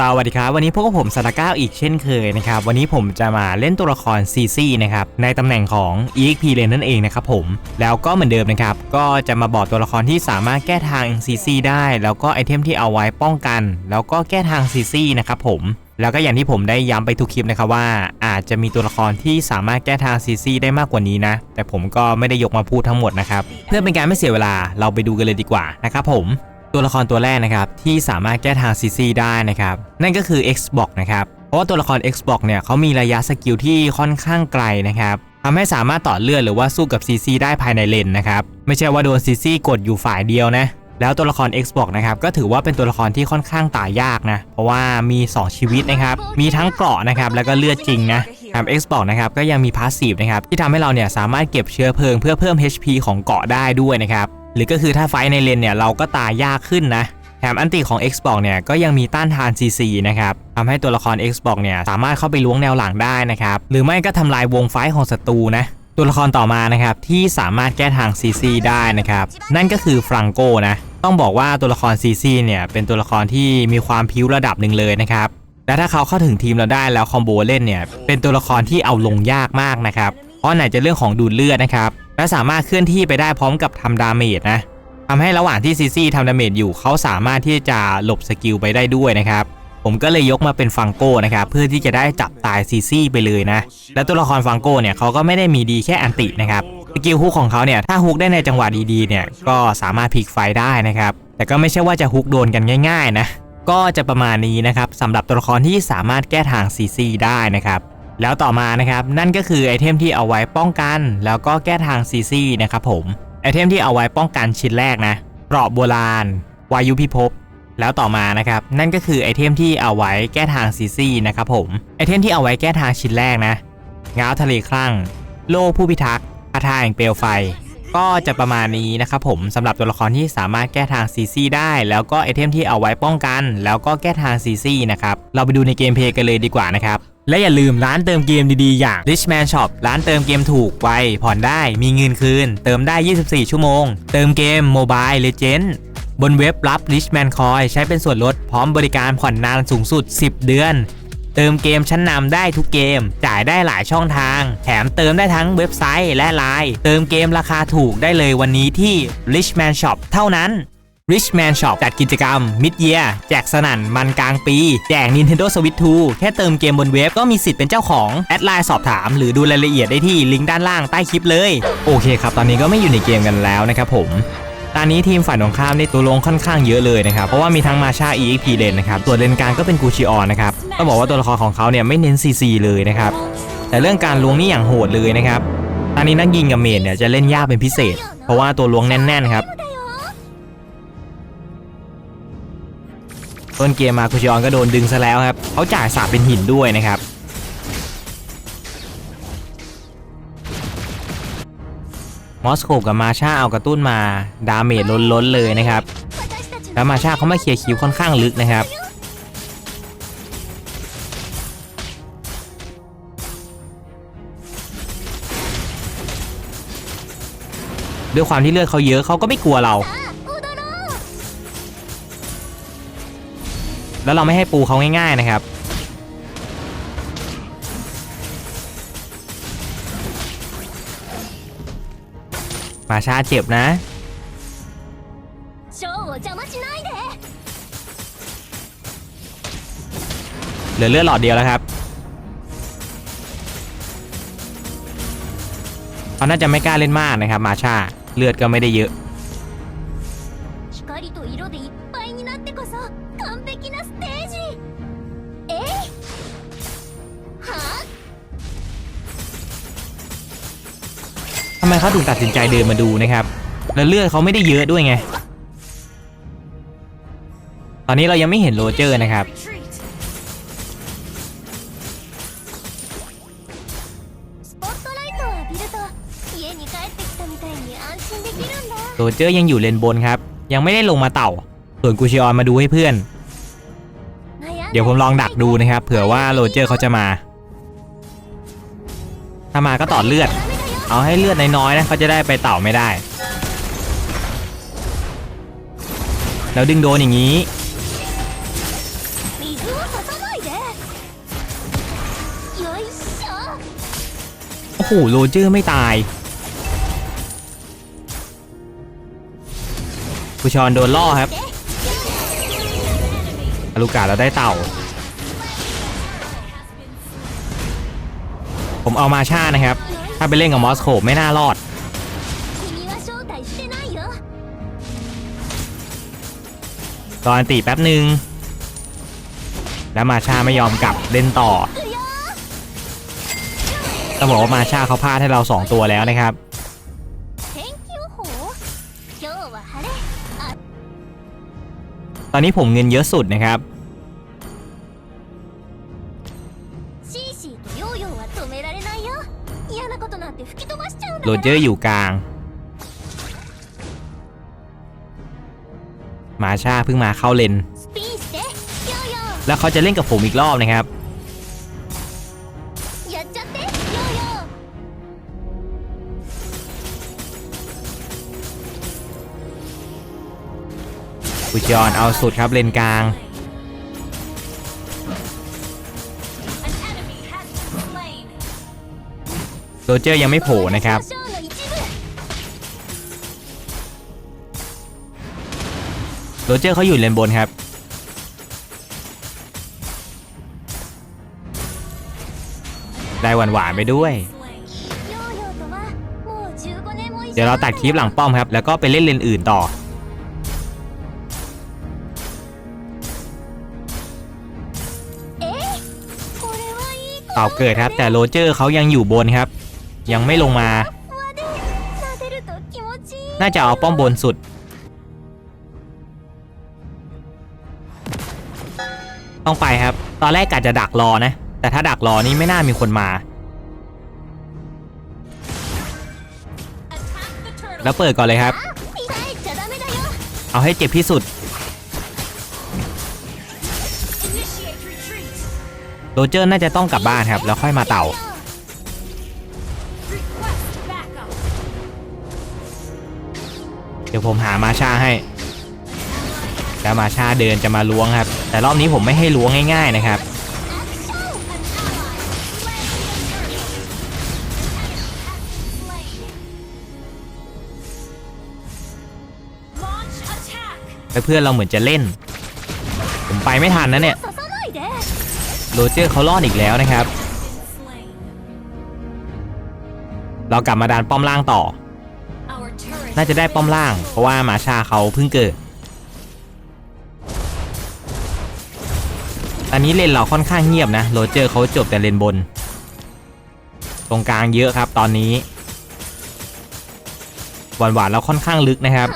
สวัสดีครับวันนี้พวกผมสตาร์ก้าอีกเช่นเคยนะครับวันนี้ผมจะมาเล่นตัวละครซีซีนะครับในตำแหน่งของ EXP เลนนั่นเองนะครับผมแล้วก็เหมือนเดิมนะครับก็จะมาบอกตัวละครที่สามารถแก้ทาง CC ได้ แล้วก็ไอเทมที่เอาไว้ป้องกัน แล้วก็แก้ทาง CC นะครับผมแล้วก็อย่างที่ผมได้ย้ำไปทุกคลิปนะครับว่า อาจจะมีตัวละครที่สามารถแก้ทาง CC ได้มากกว่านี้นะ แต่ผมก็ไม่ได้ยกมาพูดทั้งหมดนะครับ เพื่อเป็นการไม่เสียเวลาเราไปดูกันเลยดีกว่านะครับผม ตัวละครตัวแรกนะครับที่สามารถแก้ทาง CC ได้นะครับนั่นก็คือ Xbox นะครับเพราะว่าตัวละคร Xbox เนี่ยเขามีระยะสกิลที่ค่อนข้างไกลนะครับทำให้สามารถต่อเลือดหรือว่าสู้กับ CC ได้ภายในเลนนะครับไม่ใช่ว่าโดน CC กดอยู่ฝ่ายเดียวนะแล้วตัวละคร Xbox นะครับก็ถือว่าเป็นตัวละครที่ค่อนข้างตายยากนะเพราะว่ามี 2 ชีวิตนะครับมีทั้งเกราะนะครับแล้วก็เลือดจริงนะแถม Xbox นะครับก็ยังมีพาสซีฟนะครับที่ทำให้เราเนี่ยสามารถเก็บเชื้อเพลิงเพื่อเพิ่ม HP ของเกราะได้ด้วยนะครับ หรือก็คือถ้าไฟในเลนเนี่ยเราก็ตายยากขึ้นนะแถมอันติของ Xbox เนี่ยก็ยังมีต้านทาน CC นะครับทำให้ตัวละคร Xbox เนี่ยสามารถเข้าไปล้วงแนวหลังได้นะครับหรือไม่ก็ทำลายวงไฟของศัตรูนะตัวละครต่อมานะครับที่สามารถแก้ทาง CC ได้นะครับนั่นก็คือฟรังโกนะต้องบอกว่าตัวละคร CC เนี่ยเป็นตัวละครที่มีความพิ้วระดับหนึ่งเลยนะครับและถ้าเขาเข้าถึงทีมเราได้แล้วคอมโบเล่นเนี่ยเป็นตัวละครที่เอาลงยากมากนะครับเพราะไหนจะเรื่องของดูดเลือดนะครับ และสามารถเคลื่อนที่ไปได้พร้อมกับทำดาเมจนะทำให้ระหว่างที่ซีซีทำดาเมจอยู่เขาสามารถที่จะหลบสกิลไปได้ด้วยนะครับผมก็เลยยกมาเป็นฟังโก้นะครับเพื่อที่จะได้จับตายซีซีไปเลยนะ และตัวละครฟังโก้เนี่ยเขาก็ไม่ได้มีดีแค่อันตินะครับสกิลฮุกของเขาเนี่ยถ้าฮุกได้ในจังหวะดีๆเนี่ยก็สามารถพลิกไฟได้นะครับแต่ก็ไม่ใช่ว่าจะฮุกโดนกันง่าย ๆ นะ ก็จะประมาณนี้นะครับสำหรับตัวละครที่สามารถแก้ทาง CC ได้นะครับ แล้วต่อมานะครับนั่นก็คือไอเทมที่เอาไว้ป้องกัน แล้วก็แก้ทาง CC นะครับผมไอเทมที่เอาไว้ป้องกันชิ้นแรกนะเกราะโบราณ วายุพิภพแล้วต่อมานะครับนั่นก็คือไอเทมที่เอาไว้แก้ทาง CC นะครับผมไอเทมที่เอาไว้แก้ทางชิ้นแรกนะง้าวทะเลคลั่ง โล่ผู้พิทักษ์คาถาแห่งเปลวไฟ ก็จะประมาณนี้นะครับผมสำหรับตัวละครที่สามารถแก้ทาง CC ได้ แล้วก็ไอเทมที่เอาไว้ป้องกัน แล้วก็แก้ทาง CC นะครับเราไปดูในเกมเพลย์กันเลยดีกว่านะครับ และอย่าลืมร้านเติมเกมดีๆ อย่าง Richman Shop ร้านเติมเกมถูกไวผ่อนได้มีเงินคืน เติมได้ 24 ชั่วโมง เติมเกม Mobile Legend บนเว็บรับ Richman Coin ใช้เป็นส่วนลดพร้อมบริการผ่อนนานสูงสุด 10 เดือน เติมเกมชั้นนำได้ทุกเกม จ่ายได้หลายช่องทาง แถมเติมได้ทั้งเว็บไซต์และไลน์เติมเกมราคาถูกได้เลยวันนี้ที่ Richman Shop เท่านั้น Richman Shop จัดกิจกรรม Mid Year แจกสนั่นมันกลางปี แจก Nintendo Switch 2 แค่เติมเกมบนเว็บก็มีสิทธิ์เป็นเจ้าของ แอดไลน์สอบถาม หรือดูรายละเอียดได้ที่ลิงก์ด้านล่างใต้คลิปเลย โอเคครับ ตอนนี้ก็ไม่อยู่ในเกมกันแล้วนะครับผมตอนนี้ทีมฝ่ายตรงข้ามนี่ตัวลงค่อนข้างเยอะเลยนะครับ เพราะว่ามีทั้งมาชา EXP เลนนะครับตัวเลนกลางก็เป็นกูชิออนนะครับต้องบอกว่าตัวละครของเขาเนี่ยไม่เน้น CC เลยนะครับแต่เรื่องการล้วงนี่อย่างโหดเลยนะครับตอนนี้นักยิงกับเมดเนี่ยจะเล่นยากเป็นพิเศษ เพราะว่าตัวล้วงแน่นๆครับ ต้นเกมมาคุชิออนก็โดนดึงซะแล้วครับเขาจ่ายสาบเป็นหินด้วยนะครับมอสโกกับมาชาเอากระตุ้นมาดาเมจล้นๆเลยนะครับแล้วมาชาเขามาเคลียร์คิวค่อนข้างลึกนะครับด้วยความที่เลือดเขาเยอะเขาก็ไม่กลัวเรา แล้วเราไม่ให้ปูเขาง่ายๆนะครับ มาชาเจ็บนะ เหลือเลือดหลอดเดียวแล้วครับเขาน่าจะไม่กล้าเล่นมากนะครับ มาชาเลือดก็ไม่ได้เยอะำไมเขาถึงตัดสินใจเดินมาดูนะครับ แล้วเลือดเขาไม่ได้เยอะด้วยไง ตอนนี้เรายังไม่เห็นโรเจอร์นะครับ โรเจอร์ยังอยู่เลนบนครับ ยังไม่ได้ลงมาเต่า ส่วนกูชิออนมาดูให้เพื่อน เดี๋ยวผมลองดักดูนะครับ เผื่อว่าโรเจอร์เขาจะมา ถ้ามาก็ต่อเลือด เอาให้เลือดน้อยๆนะเขาจะได้ไปเต่าไม่ได้ แล้วดึงโดนอย่างนี้ โอ้โหโรเจอร์ไม่ตายผู้ชอนโดนล่อครับอลูกาเราได้เต่า ผมเอามาชานะครับ ถ้าไปเล่นกับมอสโคไม่น่ารอด ตอนตีแป๊บหนึ่งแล้วมาชาไม่ยอมกลับเล่นต่อต้องบอกว่ามาชาเขาพลาดให้เราสองตัวแล้วนะครับตอนนี้ผมเงินเยอะสุดนะครับ โรเจอร์อยู่กลาง มาชาเพิ่งมาเข้าเลน แล้วเขาจะเล่นกับผมอีกรอบนะครับ อุจอนเอาสุดครับเลนกลางโรเจอร์ยังไม่โผล่นะครับ โรเจอร์เขาอยู่เลนบนครับ ได้หวานหวานไปด้วย เดี๋ยวเราตัดคลิปหลังป้อมครับ แล้วก็ไปเล่นเลนอื่นต่อเป่าเกิดครับ แต่โรเจอร์เขายังอยู่บนครับ ยังไม่ลงมา น่าจะเอาป้อมบนสุด ต้องไปครับ ตอนแรกกะจะดักรอนะ แต่ถ้าดักรอนี่ไม่น่ามีคนมา แล้วเปิดก่อนเลยครับ เอาให้เจ็บที่สุดโรเจอร์น่าจะต้องกลับบ้านครับ แล้วค่อยมาเต่า เดี๋ยวผมหามาชาให้ แล้วมาชาเดินจะมาล้วงครับ แต่รอบนี้ผมไม่ให้ล้วงง่ายๆนะครับ เพื่อนเราเหมือนจะเล่น ผมไปไม่ทันนะเนี่ยโรเจอร์เขารอดอีกแล้วนะครับ เรากลับมาดานป้อมล่างต่อ น่าจะได้ป้อมล่าง เพราะว่ามาชาเขาเพิ่งเกิด อันนี้เลนเราค่อนข้างเงียบนะโรเจอร์เขาจบแต่เลนบน ตรงกลางเยอะครับตอนนี้หวานหวานเราค่อนข้างลึกนะครับ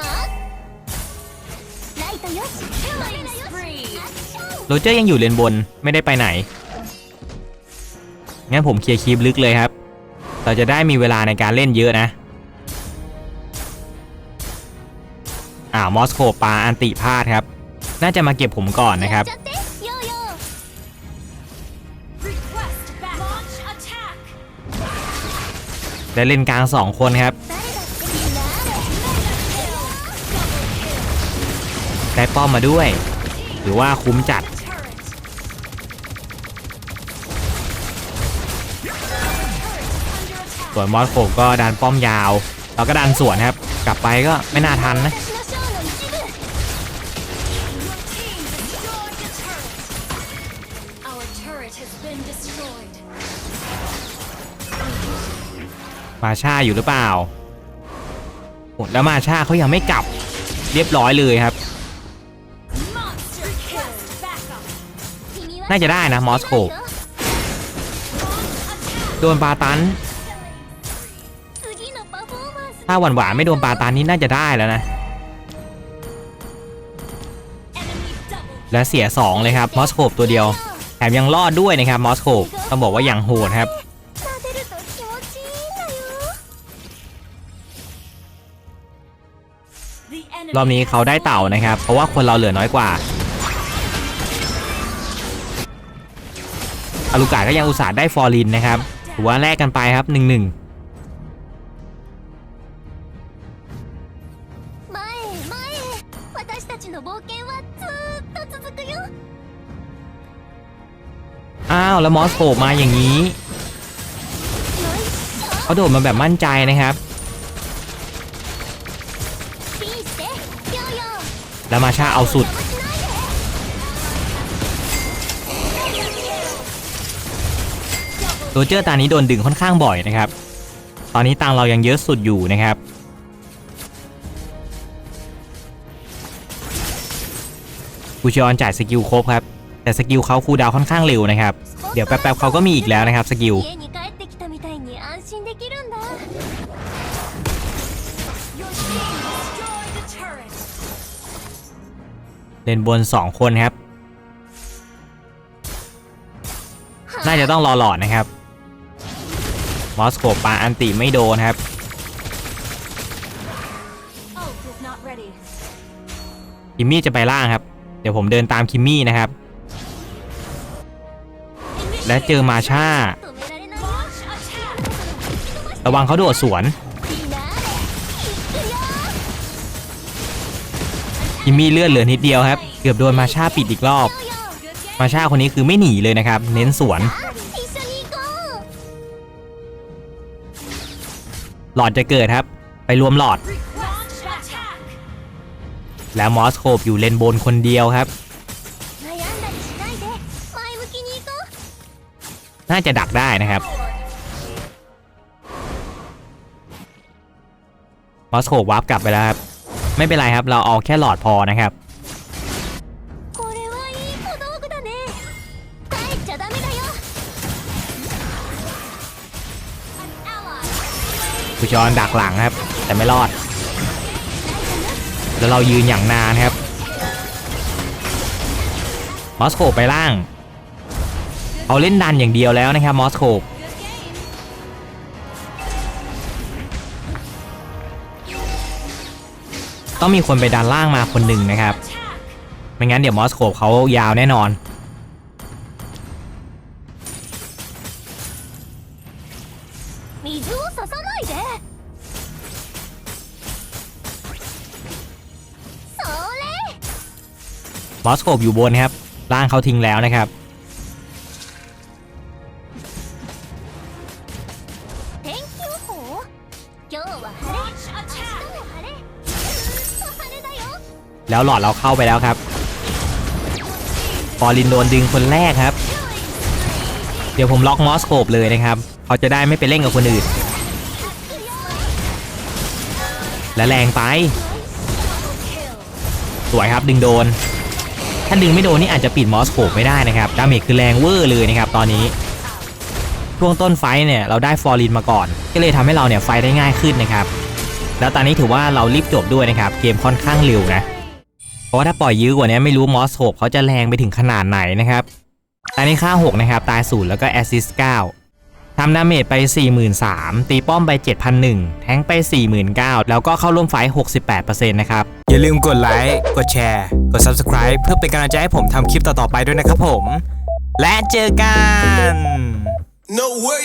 โรเจอร์ยังอยู่เลนบนไม่ได้ไปไหน งั้นผมเคลียร์คลิปลึกเลยครับ เราจะได้มีเวลาในการเล่นเยอะนะ อ่ามอสโคปาอันติพาดครับ น่าจะมาเก็บผมก่อนนะครับ ได้เล่นกลางสองคนครับ ได้ป้อมมาด้วย หรือว่าคุ้มจัด ส่วนมอสโขก็ดันป้อมยาว เราก็ดันสวนครับ กลับไปก็ไม่น่าทันนะ มาชาอยู่หรือเปล่าหมแล้วมาชาเขายังไม่กลับ เรียบร้อยเลยครับ น่าจะได้นะมอสโกโดนปาตัน ถ้าหวานหวานไม่โดนปาตันนี้น่าจะได้แล้วนะ และเสีย 2 เลยครับมอสโคปตัวเดียว แถมยังรอดด้วยนะครับมอสโคปต้องบอกว่าอย่างโหดครับ รอบนี้เขาได้เต่านะครับ เพราะว่าคนเราเหลือน้อยกว่าอาลูกาก็ยังอุตส่าห์ได้ฟอรินนะครับถือว่าแลกกันไปครับหนึ่งหนึ่งอ้าวแล้วมอสโผล่มาอย่างนี้เขาโดดมาแบบมั่นใจนะครับ แล้วมาชาเอาสุด โรเจอร์ตานี้โดนดึงค่อนข้างบ่อยนะครับ ตอนนี้ตังเรายังเยอะสุดอยู่นะครับ กูชอนจ่ายสกิลครบครับ แต่สกิลเขาคูดาวค่อนข้างเร็วนะครับ เดี๋ยวแป๊บๆเขาก็มีอีกแล้วนะครับสกิล เลนบน 2 คนครับ น่าจะต้องรอหลอดนะครับ มอสโกปาอันติไม่โดนครับ คิมมี่จะไปล่างครับ เดี๋ยวผมเดินตามคิมมี่นะครับ และเจอมาชาระวังเขาโดดสวน ยิมมี่เลือดเหลือนิดเดียวครับ เกือบโดนมาชาปิดอีกรอบ มาชาคนนี้คือไม่หนีเลยนะครับ เน้นสวน หลอดจะเกิดครับ ไปรวมหลอด แล้วมอสโคบอยู่เลนบนคนเดียวครับ น่าจะดักได้นะครับมอสโคบวาร์ปกลับไปแล้วครับ ไม่เป็นไรครับ เราเอาแค่หลอดพอนะครับ ผู้ชอนดักหลังครับ แต่ไม่รอด แล้วเรายืนอย่างนานครับมอสโคไปล่าง เอาเล่นดันอย่างเดียวแล้วนะครับมอสโค ต้องมีคนไปดันล่างมาคนหนึ่งนะครับ ไม่งั้นเดี๋ยวมอสโคบเขายาวแน่นอน มอสโคบอยู่บนครับ ล่างเขาทิ้งแล้วนะครับ แล้วหลอดเราเข้าไปแล้วครับฟอลินโดนดึงคนแรกครับ เดี๋ยวผมล็อกมอสโคบเลยนะครับเขาจะได้ไม่ไปเล่นกับคนอื่น และแรงไป สวยครับดึงโดน ถ้าดึงไม่โดนนี่อาจจะปิดมอสโคบไม่ได้นะครับดาเมจคือแรงเวอร์เลยนะครับตอนนี้ช่วงต้นไฟเนี่ยเราได้ฟอร์ลินมาก่อน ก็เลยทำให้เราเนี่ยไฟได้ง่ายขึ้นนะครับ แล้วตอนนี้ถือว่าเรารีบจบด้วยนะครับ เกมค่อนข้างเร็วนะ เพราะว่าถ้าปล่อยยื้อกว่านี้ไม่รู้มอสโ e เขาจะแรงไปถึงขนาดไหนนะครับตอนนี้ค่า 6 นะครับ ตายศูนย์แล้วก็แอสซิส9ทำดาเมจไป 43,000 ตีป้อมไป 7,001 แทงไป 49,000 แล้วก็เข้าร่วมไฟท์68%นะครับ อย่าลืมกดไลค์ กดแชร์ กด Subscribe เพื่อเป็นกำลังใจให้ผมทำคลิปต่อ ๆ ไปด้วยนะครับผม และเจอกัน No way.